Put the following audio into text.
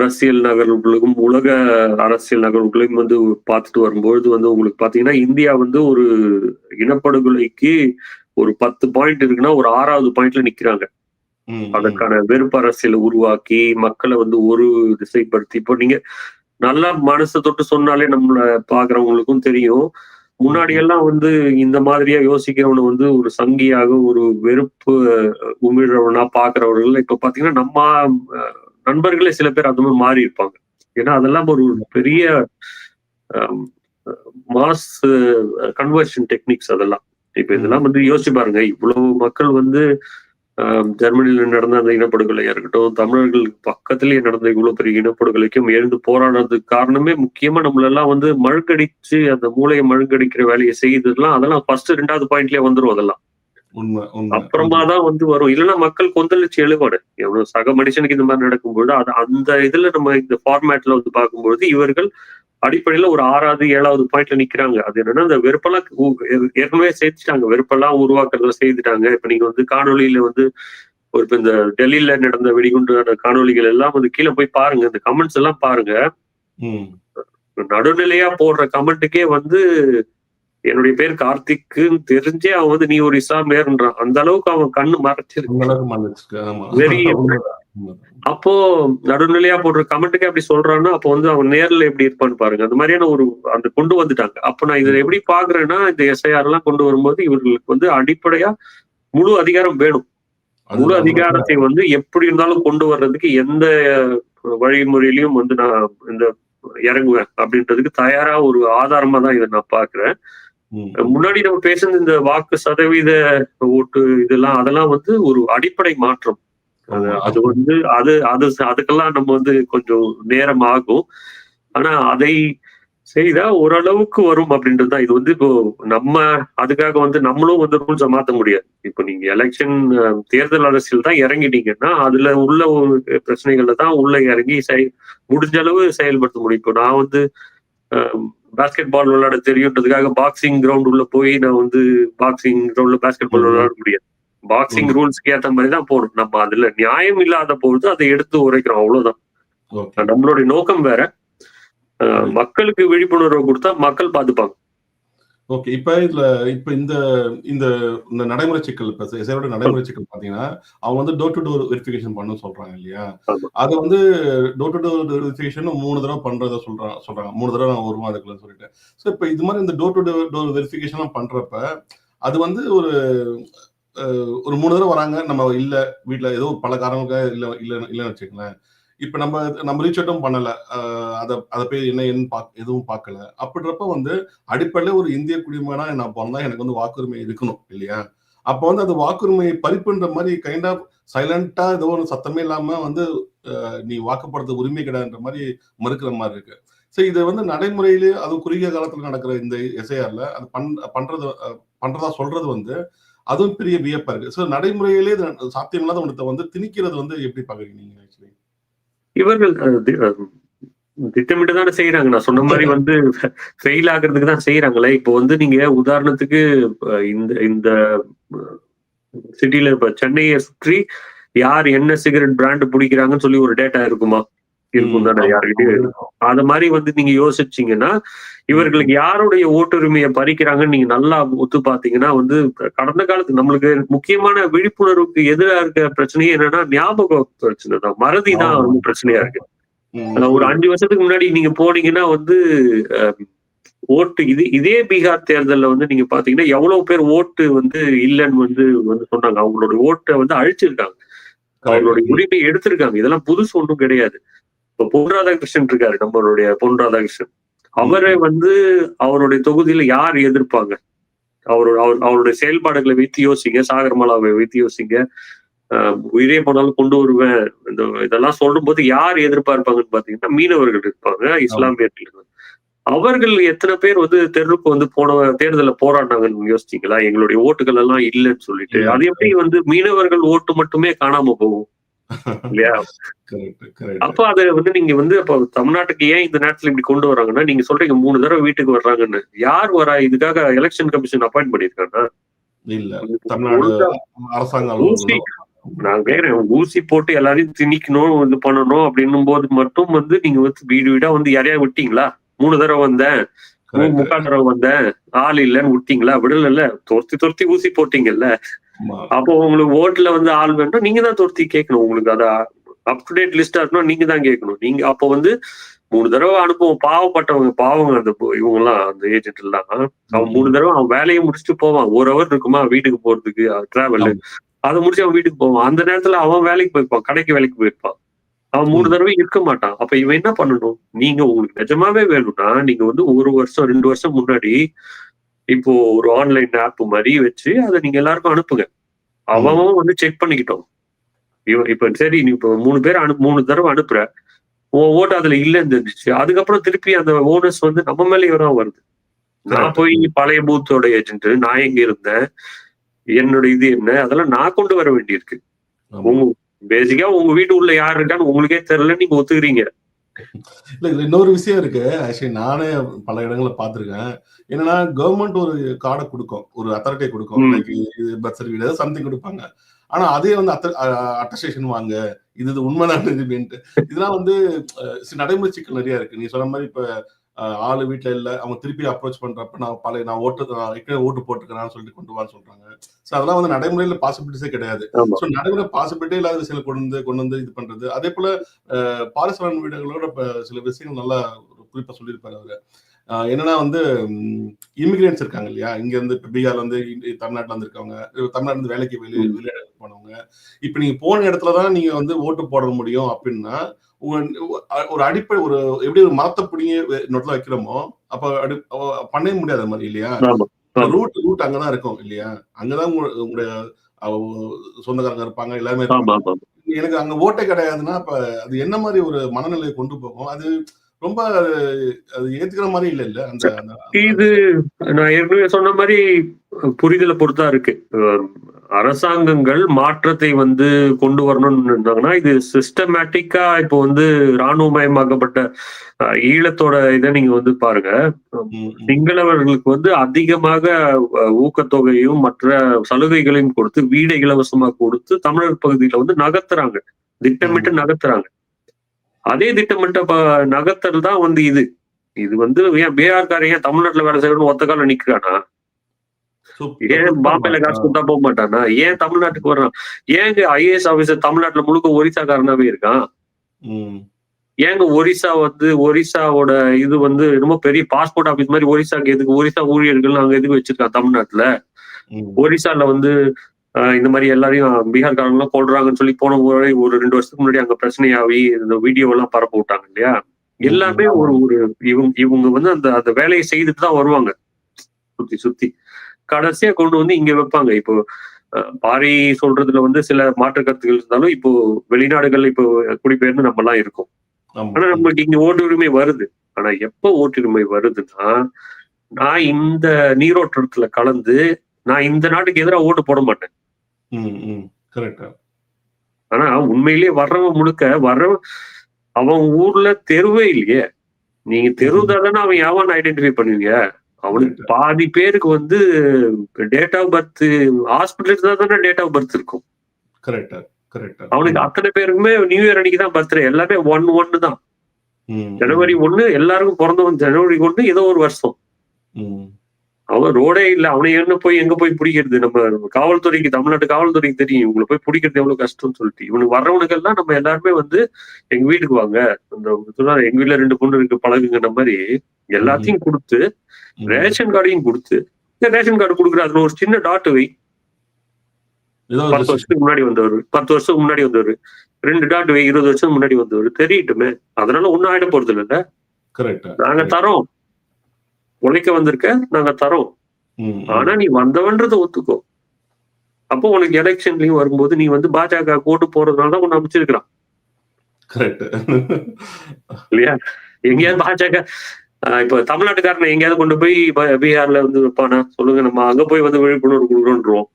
அரசியல் நகர்வுகளுக்கும் உலக அரசியல் நகர்வுகளையும் வந்து பார்த்துட்டு வரும்பொழுது வந்து உங்களுக்கு பாத்தீங்கன்னா இந்தியா வந்து ஒரு இனப்படுகொலைக்கு ஒரு பத்து பாயிண்ட் இருக்குன்னா ஒரு ஆறாவது பாயிண்ட்ல நிக்கிறாங்க. அதற்கான வெறுப்பு அரசியலை உருவாக்கி மக்களை வந்து ஒரு திசைப்படுத்தி இப்போ நீங்க நல்லா மனசை தொட்டு சொன்னாலே நம்மள பாக்குறவங்களுக்கும் தெரியும் முன்னாடி எல்லாம் வந்து இந்த மாதிரியா யோசிக்கிறவனை வந்து ஒரு சங்கியாக ஒரு வெறுப்பு உமிழ்றவனா பாக்குறவர்கள் இப்ப பாத்தீங்கன்னா நம்ம நண்பர்களே சில பேர் அந்த மாதிரி மாறி இருப்பாங்க. ஏன்னா அதெல்லாம் ஒரு பெரிய மாஸ் கன்வர்ஷன் டெக்னிக்ஸ் அதெல்லாம். இப்ப இதெல்லாம் வந்து யோசிச்சு பாருங்க. இவ்வளவு மக்கள் வந்து ஆஹ், ஜெர்மனியில நடந்த அந்த இனப்படுகொலையா இருக்கட்டும் தமிழர்கள் பக்கத்திலேயே நடந்த இவ்வளவு பெரிய இனப்படுகொலைக்கும் எழுந்து போராடுறதுக்கு காரணமே முக்கியமா நம்மளெல்லாம் வந்து மழுக்கடிச்சு அந்த மூளையை மழுக்கடிக்கிற வேலையை செய்ததுலாம் அதெல்லாம் ஃபர்ஸ்ட் ரெண்டாவது பாயிண்ட்லயே வந்துடும் அதெல்லாம். அப்புறமா தான் வந்து வரும். இல்லைன்னா மக்கள் கொந்தளிச்சு எழுவாடு எவ்வளவு சக மனுஷனுக்கு இந்த மாதிரி நடக்கும்பொழுது அது அந்த இதுல நம்ம இந்த ஃபார்மேட்ல வந்து பார்க்கும்பொழுது இவர்கள் அடிப்படையில ஒரு ஆறாவது ஏழாவது பாயிண்ட்ல நிக்கிறாங்க. அது என்னன்னா அந்த வெறுப்பெல்லாம் ஏற்கனவே சேர்த்துட்டாங்க. வெறுப்பெல்லாம் உருவாக்குறதுல செய்துட்டாங்க இப்ப நீங்க வந்து காணொளியில வந்து ஒரு இப்ப இந்த டெல்லியில நடந்த வெடிகுண்டு காணொளிகள் எல்லாம் வந்து கீழே போய் பாருங்க. இந்த கமெண்ட்ஸ் எல்லாம் பாருங்க. நடுநிலையா போடுற கமெண்ட்டுக்கே வந்து என்னுடைய பேர் கார்த்திக்னு தெரிஞ்சே அவன் வந்து நீ ஒரு இஸ்லாமியர்ன்றான் அந்த அளவுக்கு அவன் கண்ணு மறைச்சிருக்கு. அப்போ நடுநிலையா போடுற கமெண்ட்டுக்கு அப்படி சொல்றான்னா அப்போ வந்து அவன் நேர்ல எப்படி இருப்பான்னு பாருங்க. அந்த மாதிரியான ஒரு அந்த கொண்டு வந்துட்டாங்க. அப்ப நான் இதை எப்படி பாக்குறேன்னா இந்த எஸ்ஐஆர் எல்லாம் கொண்டு வரும்போது இவர்களுக்கு வந்து அடிப்படையா முழு அதிகாரம் வேணும். முழு அதிகாரத்தை வந்து எப்படி இருந்தாலும் கொண்டு வர்றதுக்கு எந்த வழிமுறையிலையும் வந்து நான் இந்த இறங்குவேன். அப்படின்றதுக்கு தயாரா ஒரு ஆதாரமா தான் இதை நான் பாக்குறேன் முன்னாடி நம்ம பேசுனது இந்த வாக்கு சதவீத ஓட்டு இதெல்லாம் அதெல்லாம் வந்து ஒரு அடிப்படை மாற்றம். அது வந்து அது அது அதுக்கெல்லாம் நம்ம வந்து கொஞ்சம் நேரம் ஆகும். ஆனா அதை செய்தா ஓரளவுக்கு வரும் அப்படின்றது தான். இது வந்து இப்போ நம்ம அதுக்காக வந்து நம்மளும் வந்து ரூல்ஸை மாத்த முடியாது. இப்போ நீங்க எலெக்ஷன் தேர்தல் அரசியல் தான் இறங்கிட்டீங்கன்னா அதுல உள்ள பிரச்சனைகள்ல தான் உள்ள இறங்கி செய் முடிஞ்ச அளவு செயல்படுத்த முடியும். இப்போ நான் வந்து பாஸ்கெட் பால் விளையாட தெரியுன்றதுக்காக பாக்ஸிங் கிரவுண்ட் உள்ள போய் நான் வந்து பாக்ஸிங் கிரவுண்ட்ல பாஸ்கெட் பால். விளையாட முடியாது. பாக்ஸிங். ரூல்ஸ்க்கு ஏத்த மாதிரி தான் போகணும் நம்ம அதுல நியாயம் இல்லாத பொழுது அதை எடுத்து உரைக்கிறோம். அவ்வளவுதான். நம்மளுடைய நோக்கம் வேற. மக்களுக்கு விழிப்புணர்வு கொடுத்தா மக்கள் பார்த்துப்பாங்க ஓகே இப்ப இதுல இப்ப இந்த இந்த இந்த நடைமுறை சிக்கல் இப்ப எஸ்ஐயோட நடைமுறை சிக்கல் பாத்தீங்கன்னா அவங்க வந்து டோர் டு டோர் வெரிஃபிகேஷன் பண்ண சொல்றாங்க இல்லையா. அது வந்து டோர் டு டோர் வெரிஃபிகேஷன் மூணு தடவை பண்றத சொல்றாங்க சொல்றாங்க. மூணு தடவை நான் வருவோம் அதுக்குள்ள சொல்லிட்டு. ஸோ இப்ப இது மாதிரி இந்த டோர் டு டோர் வெரிஃபிகேஷன் பண்றப்ப அது வந்து ஒரு ஒரு மூணு தடவை வராங்க. நம்ம இல்ல வீட்ல ஏதோ பல காரணங்களுக்காக இல்ல இல்ல இல்லைன்னு வச்சுக்கங்களேன். இப்ப நம்ம நம்ம ரீச் அவுட்டும் பண்ணல. அதை அத அதை போய் என்ன என்ன பாக் எதுவும் பார்க்கல அப்படின்றப்ப வந்து அடிப்படையில ஒரு இந்திய குடிமகனா நான் பிறந்தா எனக்கு வந்து வாக்குரிமை இருக்கணும் இல்லையா? அப்போ வந்து அது வாக்குரிமை பறிப்புன்ற மாதிரி கைண்ட் ஆஃப் சைலண்டா ஏதோ ஒரு சத்தமே இல்லாம வந்து நீ வாக்குப்படுத்த உரிமை கிடையாதுன்ற மாதிரி மறுக்கிற மாதிரி இருக்கு. ஸோ இது வந்து நடைமுறையிலே அது குறுகிய காலத்துல நடக்கிற இந்த எஸ்ஐஆர்ல அது பண் பண்றது பண்றதா சொல்றது வந்து அதுவும் பெரிய வியப்பா இருக்கு. ஸோ நடைமுறையிலே சாத்தியம் இல்லாத ஒன்றத்தை வந்து திணிக்கிறது வந்து எப்படி பாக்குறீங்க நீங்க ஆக்சுவலி இவர்கள் திட்டமிட்டு தானே செய்யறாங்க நான் சொன்ன மாதிரி வந்து ஃபெயில் ஆகுறதுக்கு தான் செய்யறாங்களே இப்போ வந்து நீங்க உதாரணத்துக்கு இந்த இந்த சிட்டில இப்ப சென்னையை சுற்றி யார் என்ன சிகரெட் பிராண்ட் பிடிக்கிறாங்கன்னு சொல்லி ஒரு டேட்டா இருக்குமா? இருக்கும் தானே யாருக்கிட்டயும் அது மாதிரி வந்து நீங்க யோசிச்சீங்கன்னா இவர்களுக்கு யாருடைய ஓட்டுரிமையை பறிக்கிறாங்கன்னு நீங்க நல்லா ஒத்து பாத்தீங்கன்னா வந்து கடந்த காலத்து நம்மளுக்கு முக்கியமான விழிப்புணர்வுக்கு எதிராக இருக்க பிரச்சனையே என்னன்னா ஞாபக பிரச்சனை தான். மறதி தான் வந்து பிரச்சனையா இருக்கு. ஒரு அஞ்சு வருஷத்துக்கு முன்னாடி நீங்க போனீங்கன்னா வந்து ஓட்டு இது இதே பீகார் தேர்தல்ல வந்து நீங்க பாத்தீங்கன்னா எவ்வளவு பேர் ஓட்டு வந்து இல்லைன்னு வந்து வந்து சொன்னாங்க. அவங்களோட ஓட்டை வந்து அழிச்சிருக்காங்க. அவங்களுடைய உரிமையை எடுத்திருக்காங்க. இதெல்லாம் புதுசு ஒன்றும் கிடையாது. இப்ப பொன் ராதாகிருஷ்ணன் இருக்காரு நம்மளுடைய பொன் ராதாகிருஷ்ணன். அவரை வந்து அவருடைய தொகுதியில யார் எதிர்ப்பாங்க? அவரோட அவர் அவருடைய செயல்பாடுகளை வைத்து யோசிங்க சாகர்மாலாவை வைத்து யோசிங்க. உயிரே போனாலும் கொண்டு வருவேன். இந்த இதெல்லாம் சொல்லும் போது யார் எதிர்பார்ப்பாங்கன்னு பாத்தீங்கன்னா மீனவர்கள் இருப்பாங்க இஸ்லாமியர்கள் இருப்பாங்க. அவர்கள் எத்தனை பேர் வந்து தெருவுக்கு வந்து போன தேர்தலில் போராடினாங்கன்னு யோசிச்சீங்களா? எங்களுடைய ஓட்டுகள் எல்லாம் இல்லைன்னு சொல்லிட்டு. அது எப்படி வந்து மீனவர்கள் ஓட்டு மட்டுமே காணாம போகும். இல்லையா? அப்ப அதை வந்து நீங்க வந்து அப்ப தமிழ்நாட்டுக்கு ஏன் இந்த நேரத்துல இப்படி கொண்டு வராங்கன்னா நீங்க சொல்றீங்க மூணு தடவை வீட்டுக்கு வர்றாங்கன்னு. யார் வரா? இதுக்காக எலெக்ஷன் கமிஷன் அப்பாயிண்ட் பண்ணிருக்காங்க இல்ல தமிழ்நாடு அரசாங்க ஊசி அலுவலகம் நான் கேக்குறேன் ஊசி போட்டு எல்லாரையும் திணிக்கணும் இது பண்ணணும் அப்படின்னும் போது மட்டும் வந்து நீங்க வந்து வீடு வீடா வந்து யாரையா விட்டீங்களா? மூணு தடவை வந்தேன். முக்கால் தடவை வந்தேன். ஆள் இல்லைன்னு விட்டீங்களா? விடல துரத்தி துரத்தி ஊசி போட்டீங்கல்ல. அப்போ உங்களுக்கு ஓட்டுல வந்து ஆள் வேணும் நீங்க தான் துரத்தி கேட்கணும். உங்களுக்கு அத அப் டு டேட் லிஸ்டா இருக்கணும் நீங்க தான் கேட்கணும். நீங்க அப்போ வந்து மூணு தடவை அனுப்புவோம். பாவப்பட்டவங்க பாவங்க அந்த இவங்க எல்லாம் அந்த ஏஜென்ட் எல்லாம். அவன் மூணு தடவை அவன் வேலையை முடிச்சுட்டு போவான். ஒரு ஹவர் இருக்குமா? வீட்டுக்கு போறதுக்கு டிராவல். அதை முடிச்சு அவன் வீட்டுக்கு போவான். அந்த நேரத்துல அவன் வேலைக்கு போயிருப்பான். கடைக்கு வேலைக்கு போயிருப்பான். அவன் மூணு. தடவை இருக்க மாட்டான். அப்ப இவன் என்ன பண்ணணும்? நீங்க உங்களுக்கு நிஜமாவே வேணும்னா நீங்க வந்து ஒரு வருஷம் ரெண்டு வருஷம் முன்னாடி இப்போ ஒரு ஆன்லைன் ஆப் மாதிரி வச்சு அதை நீங்க எல்லாருக்கும் அனுப்புங்க. அவன் வந்து செக் பண்ணிக்கிட்டோம். இவன் இப்ப சரி நீ இப்போ மூணு பேர் அனு மூணு தடவை அனுப்புற. உன் ஓட்டு அதுல இல்லைன்னு தெரிஞ்சிச்சு. அதுக்கப்புறம் திருப்பி அந்த ஓனர்ஸ் வந்து நம்ம மேலேயே தான் வருது. நான். போய் பழைய பூத்தோட ஏஜென்ட் நான் எங்க இருந்தேன்? என்னோட இது என்ன? அதெல்லாம் நான் கொண்டு வர வேண்டியிருக்கு. உங்க பேசிக்கா உங்க வீட்டு உள்ள யார் இருக்கான்னு உங்களுக்கே தெரியல நீங்க ஒத்துக்கிறீங்க. இல்ல இதுல இன்னொரு விஷயம் இருக்கு. ஆக்சுவலி நானே பல இடங்களை பார்த்திருக்கேன். என்னன்னா கவர்மெண்ட் ஒரு கார்டை கொடுக்கும். ஒரு அத்தாரிட்டியை கொடுக்கும். பர்த் சர்டிஃபிகேட் ஏதாவது சம்திங் கொடுப்பாங்க. ஆனா அதே வந்து அட்டஸ்டேஷன் வாங்க. இது இது உண்மைதான் இதுன்ட்டு இதெல்லாம் வந்து நடைமுறை சிக்கல் நிறைய இருக்கு. நீ சொன்ன மாதிரி இப்ப ஆளு வீட்டுல இல்ல. அவங்க திருப்பி அப்ரோச் பண்றப்ப நான் பழைய நான் ஓட்டு நான் ஏற்கனவே ஓட்டு போட்டுக்கிறேன்னு சொல்லிட்டு கொண்டு வான்னு சொல்றாங்க. சோ அதெல்லாம் வந்து நடைமுறையில பாசிபிலிட்டிஸே கிடையாது. ஸோ நடைமுறை பாசிபிலிட்டி இல்லாத சில கொண்டு வந்து கொண்டு வந்து இது பண்றது. அதே போல அஹ், பாரிசாலன் வீடுகளோட சில விஷயங்கள் நல்லா குறிப்பா சொல்லியிருப்பாரு அவரு. என்னன்னா வந்து இமிகிரேட்ஸ் இருக்காங்க இல்லையா? இங்க இருந்து இப்ப பீகார்ல வந்து தமிழ்நாட்டுல வந்திருக்கவங்க இப்ப தமிழ்நாட்டுல இருந்து வேலைக்கு வெளியே ம். வெளியிட போனவங்க. இப்ப நீங்க போன இடத்துல தான் நீங்க வந்து ஓட்டு போட முடியும் அப்படின்னா ஒரு அடிப்படை ஒரு எப்படி ஒரு மரத்தை பிடிங்கி நொட்டில் வைக்கிறோமோ அப்ப அடி பண்ணவே முடியாத மாதிரி இல்லையா. ரூட் ரூட் அங்கதான் இருக்கும் இல்லையா? அங்கதான் உங்க- உங்களுடைய சொந்தக்காரங்க இருப்பாங்க எல்லாமே எனக்கு அங்க ஓட்டே கிடையாதுன்னா அப்ப அது என்ன மாதிரி ஒரு மனநிலையை கொண்டு போகும்? அது ரொம்ப அது ஏத்துக்கிற மாதிரி இல்ல இல்ல? அந்த இது நான் ஏற்கனவே சொன்ன மாதிரி புரிதலை பொறுத்தா இருக்கு. அரசாங்கங்கள் மாற்றத்தை வந்து கொண்டு வரணும்னு இருந்தாங்கன்னா இது சிஸ்டமேட்டிக்கா இப்போ வந்து இராணுவமயமாக்கப்பட்ட ஈழத்தோட இதை நீங்க வந்து பாருங்க. சிங்களவர்களுக்கு வந்து அதிகமாக ஊக்கத்தொகையும் மற்ற சலுகைகளையும் கொடுத்து வீடை இலவசமா கொடுத்து தமிழர் பகுதியில வந்து நகர்த்துறாங்க. திட்டமிட்டு நகர்த்துறாங்க. அதே திட்டமிட்ட நகர்த்தல் தான் வந்து இது. இது வந்து ஏன் பீகார்காரன் ஏன் தமிழ்நாட்டுல வேலை செய்யணும்னு ஒத்த கால நிக்கிறானா. ஏன் பாம்பேல காசு கொடுத்தா போக மாட்டானா? ஏன் தமிழ்நாட்டுக்கு வர்றான்? ஏங்க ஐஏஎஸ் ஆபீசர் தமிழ்நாட்டுல முழுக்க ஒரிசாக்காரனாவே இருக்கான்? ஏங்க ஒரிசா வந்து ஒரிசாவோட இது வந்து ரொம்ப பெரிய பாஸ்போர்ட் ஆபீஸ் மாதிரி ஒரிசாக்கு எதுக்கு ஒரிசா ஊழியர்கள் அங்க எதுக்கு வச்சிருக்கான் தமிழ்நாட்டுல. ஒரிசால வந்து இந்த மாதிரி எல்லாரையும் பீகார்காரங்களாம் கொள்றாங்கன்னு சொல்லி போன முறை ஒரு ரெண்டு வருஷத்துக்கு முன்னாடி அங்க பிரச்சனையாகி இந்த வீடியோ எல்லாம் பரப்ப விட்டாங்க இல்லையா? எல்லாமே ஒரு ஒரு இவங்க இவங்க வந்து அந்த அந்த வேலையை செய்துட்டு தான் வருவாங்க. சுத்தி சுத்தி. கடைசியா கொண்டு வந்து இங்க வைப்பாங்க. இப்போ பாரி சொல்றதுல வந்து சில மாற்று கருத்துக்கள் இருந்தாலும் இப்போ வெளிநாடுகள் இப்போ குடிபெயர்ந்து நம்ம எல்லாம் இருக்கோம். ஆனா நம்மளுக்கு இங்க ஓட்டு உரிமை வருது. ஆனா எப்ப ஓட்டுரிமை வருதுன்னா நான் இந்த நீரோட்டத்துல கலந்து நான் இந்த நாட்டுக்கு எதிராக ஓட்டு போட மாட்டேன். ஆனா உண்மையிலேயே வர்றவன் முழுக்க வர்றவன் அவன் ஊர்ல தெருவே இல்லையே. நீங்க தெருதா தானே அவன் யாவான் ஐடென்டிஃபை பண்ணுவீங்க? அவனுக்கு பாதி பேருக்கு வந்து டேட் ஆஃப் பர்த் ஹாஸ்பிட்டலுக்கு தான் தானே டேட் ஆஃப் பர்த் இருக்கும். கரெக்டா கரெக்டா அவனுக்கு அத்தனை பேருக்குமே நியூ இயர் அன்னைக்கு தான் பர்த்டே எல்லாமே ஒன் ஒன்னு தான். ஜனவரி ஒண்ணு எல்லாருக்கும் பிறந்தவன் ஜனவரி ஒண்ணு ஏதோ ஒரு வருஷம். அவன் ரோடே இல்ல அவனை என்ன போய் எங்க போய் பிடிக்கிறது? நம்ம காவல்துறைக்கு தமிழ்நாட்டு காவல்துறைக்கு தெரியும். இவங்களை போய் பிடிக்கிறது எவ்வளவு கஷ்டம்னு சொல்லிட்டு. இவனுக்கு வர்றவனுக்கெல்லாம் நம்ம எல்லாருமே வந்து எங்க வீட்டுக்கு வாங்க. அந்த எங்க வீட்டுல ரெண்டு பொண்ணு இருக்கு பழகுங்கிற மாதிரி எல்லாத்தையும் கொடுத்து. ரேஷன் கார்டையும் கொடுத்து இந்த ரேஷன் கார்டு கொடுக்குற அதுல ஒரு சின்ன டாட் வை பத்து வருஷத்துக்கு முன்னாடி வந்தவர் பத்து வருஷத்துக்கு முன்னாடி வந்தவர் ரெண்டு டாட் வை இருபது வருஷம் முன்னாடி வந்தவர் தெரியட்டுமே. அதனால ஒண்ணும் ஆயிட போறது இல்ல? கரெக்டா நாங்க தரோம். உழைக்க வந்திருக்க நாங்க தரோம். ஆனா நீ வந்தவன்றத ஒத்துக்கோ. அப்போ உனக்கு எலெக்ஷன்லயும் வரும்போது நீ வந்து பாஜக ஓட்டு போறதுனால தான் உன்னை அமைச்சிருக்கிறான் இல்லையா? எங்கேயாவது பாஜக இப்ப தமிழ்நாட்டுக்காரனை எங்கேயாவது கொண்டு போய் பீகார்ல வந்து வைப்பானா? சொல்லுங்க நம்ம அங்க போய் வந்து விழிப்புணர்வு கொடுக்குறோன்றோம்